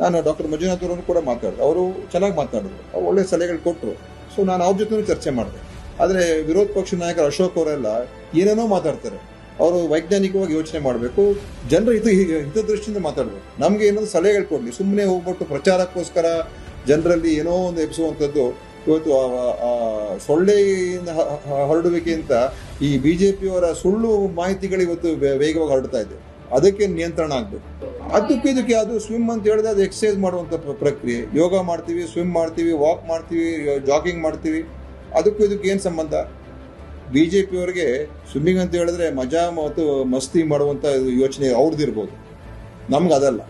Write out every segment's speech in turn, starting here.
ನಾನು ಡಾಕ್ಟರ್ ಮಂಜುನಾಥ್ ಅವರನ್ನು ಕೂಡ ಮಾತಾಡಿದೆ. ಅವರು ಚೆನ್ನಾಗಿ ಮಾತಾಡಿದ್ರು. ಅವ್ರು ಒಳ್ಳೆ ಸಲಹೆಗಳು ಕೊಟ್ಟರು ಸೊ ನಾನು ಅವ್ರ ಜೊತೆ ಚರ್ಚೆ ಮಾಡಿದೆ. ಆದರೆ ವಿರೋಧ ಪಕ್ಷ ನಾಯಕ ಅಶೋಕ್ ಅವರೆಲ್ಲ ಏನೇನೋ ಮಾತಾಡ್ತಾರೆ. ಅವರು ವೈಜ್ಞಾನಿಕವಾಗಿ ಯೋಚನೆ ಮಾಡಬೇಕು. ಜನರ ಹಿತ ಹಿತದೃಷ್ಟಿಯಿಂದ ಮಾತಾಡಬೇಕು. ನಮಗೆ ಏನಾದ್ರು ಸಲಹೆಗಳು ಕೊಡಲಿ. ಸುಮ್ಮನೆ ಹೋಗ್ಬಿಟ್ಟು ಪ್ರಚಾರಕ್ಕೋಸ್ಕರ ಜನರಲ್ಲಿ ಏನೋ ಒಂದು ಎಬ್ಬಿಸುವಂಥದ್ದು ಇವತ್ತು ಸೊಳ್ಳೆಯಿಂದ ಹರಡುವಿಕೆಗಿಂತ ಈ ಬಿ ಜೆ ಪಿಯವರ ಸುಳ್ಳು ಮಾಹಿತಿಗಳು ಇವತ್ತು ವೇಗವಾಗಿ ಹರಡ್ತಾ ಇದೆ. ಅದಕ್ಕೆ ನಿಯಂತ್ರಣ ಆಗ್ಬೇಕು. ಅದಕ್ಕೆ ಇದಕ್ಕೆ ಅದು ಸ್ವಿಮ್ ಅಂತ ಹೇಳಿದ್ರೆ ಅದು ಎಕ್ಸಸೈಸ್ ಮಾಡುವಂಥ ಪ್ರ- ಪ್ರಕ್ರಿಯೆ. ಯೋಗ ಮಾಡ್ತೀವಿ ಸ್ವಿಮ್ ಮಾಡ್ತೀವಿ ವಾಕ್ ಮಾಡ್ತೀವಿ ಜಾಗಿಂಗ್ ಮಾಡ್ತೀವಿ. ಅದಕ್ಕೂ ಇದಕ್ಕೆ ಏನು ಸಂಬಂಧ? ಬಿ ಜೆ ಪಿಯವರಿಗೆ ಸ್ವಿಮ್ಮಿಂಗ್ ಅಂತ ಹೇಳಿದ್ರೆ ಮಜಾ ಮತ್ತು ಮಸ್ತಿ ಮಾಡುವಂಥ ಯೋಚನೆ ಅವ್ರದ್ದಿರ್ಬೋದು ನಮ್ಗೆ ಅದಲ್ಲ.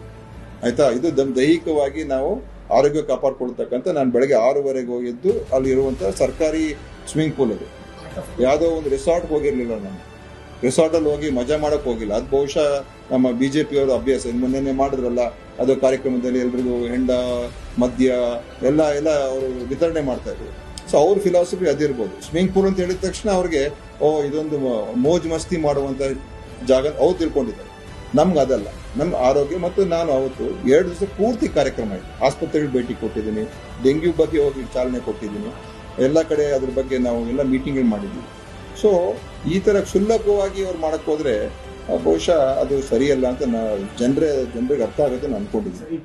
ಆಯ್ತಾ? ಇದು ದಮ್ ದೈಹಿಕವಾಗಿ ನಾವು ಆರೋಗ್ಯ ಕಾಪಾಡ್ಕೊಳ್ತಕ್ಕಂಥ ನಾನು ಬೆಳಗ್ಗೆ ಆರೂವರೆಗೆ ಹೋಗಿದ್ದು ಅಲ್ಲಿ ಇರುವಂಥ ಸರ್ಕಾರಿ ಸ್ವಿಮ್ಮಿಂಗ್ ಪೂಲ್ ಅದು. ಯಾವುದೋ ಒಂದು ರೆಸಾರ್ಟ್ಗೆ ಹೋಗಿರಲಿಲ್ಲ ನಾನು. ರೆಸಾರ್ಟಲ್ಲಿ ಹೋಗಿ ಮಜಾ ಮಾಡಕ್ ಹೋಗಿಲ್ಲ. ಅದು ಬಹುಶಃ ನಮ್ಮ ಬಿಜೆಪಿ ಪಿಯವರು ಅಭ್ಯಾಸ ಮೊನ್ನೆ ಮಾಡಿದ್ರಲ್ಲ, ಅದು ಕಾರ್ಯಕ್ರಮದಲ್ಲಿ ಎಲ್ರಿಗೂ ಹೆಂಡ, ಮದ್ಯ, ಎಲ್ಲ ಎಲ್ಲ ಅವರು ವಿತರಣೆ ಮಾಡ್ತಾ ಇದ್ರು. ಸೊ ಅವ್ರ ಫಿಲಾಸಫಿ ಅದಿರ್ಬೋದು ಸ್ವಿಮ್ಮಿಂಗ್ ಪೂಲ್ ಅಂತ ಹೇಳಿದ ತಕ್ಷಣ ಅವ್ರಿಗೆ, ಓ, ಇದೊಂದು ಮೋಜ್ ಮಸ್ತಿ ಮಾಡುವಂತ ಜಾಗ ಅವ್ರು ತಿಳ್ಕೊಂಡಿದ್ದಾರೆ. ನಮ್ಗೆ ಅದಲ್ಲ. ನಮ್ಮ ಆರೋಗ್ಯ ಮತ್ತು ನಾನು ಅವತ್ತು ಎರಡು ದಿವಸ ಪೂರ್ತಿ ಕಾರ್ಯಕ್ರಮ ಆಯಿತು ಆಸ್ಪತ್ರೆಗೆ ಭೇಟಿ ಕೊಟ್ಟಿದ್ದೀನಿ. ಡೆಂಗ್ಯೂ ಬಗ್ಗೆ ಹೋಗಿ ಚಾಲನೆ ಕೊಟ್ಟಿದ್ದೀನಿ. ಎಲ್ಲ ಕಡೆ ಅದ್ರ ಬಗ್ಗೆ ನಾವು ಎಲ್ಲ ಮೀಟಿಂಗ್ ಮಾಡಿದ್ದೀವಿ ಸೊ ಈ ತರ ಕ್ಷುಲ್ಲಕವಾಗಿ ಅವ್ರು ಮಾಡಕ್ ಹೋದ್ರೆ ಬಹುಶಃ ಅದು ಸರಿಯಲ್ಲ ಅಂತ ನಾ ಜನರೇ ಜನರಿಗೆ ಅರ್ಥ ಆಗುತ್ತೆ ನಾನು ಅನ್ಕೊಂಡಿದ್ದೀನಿ.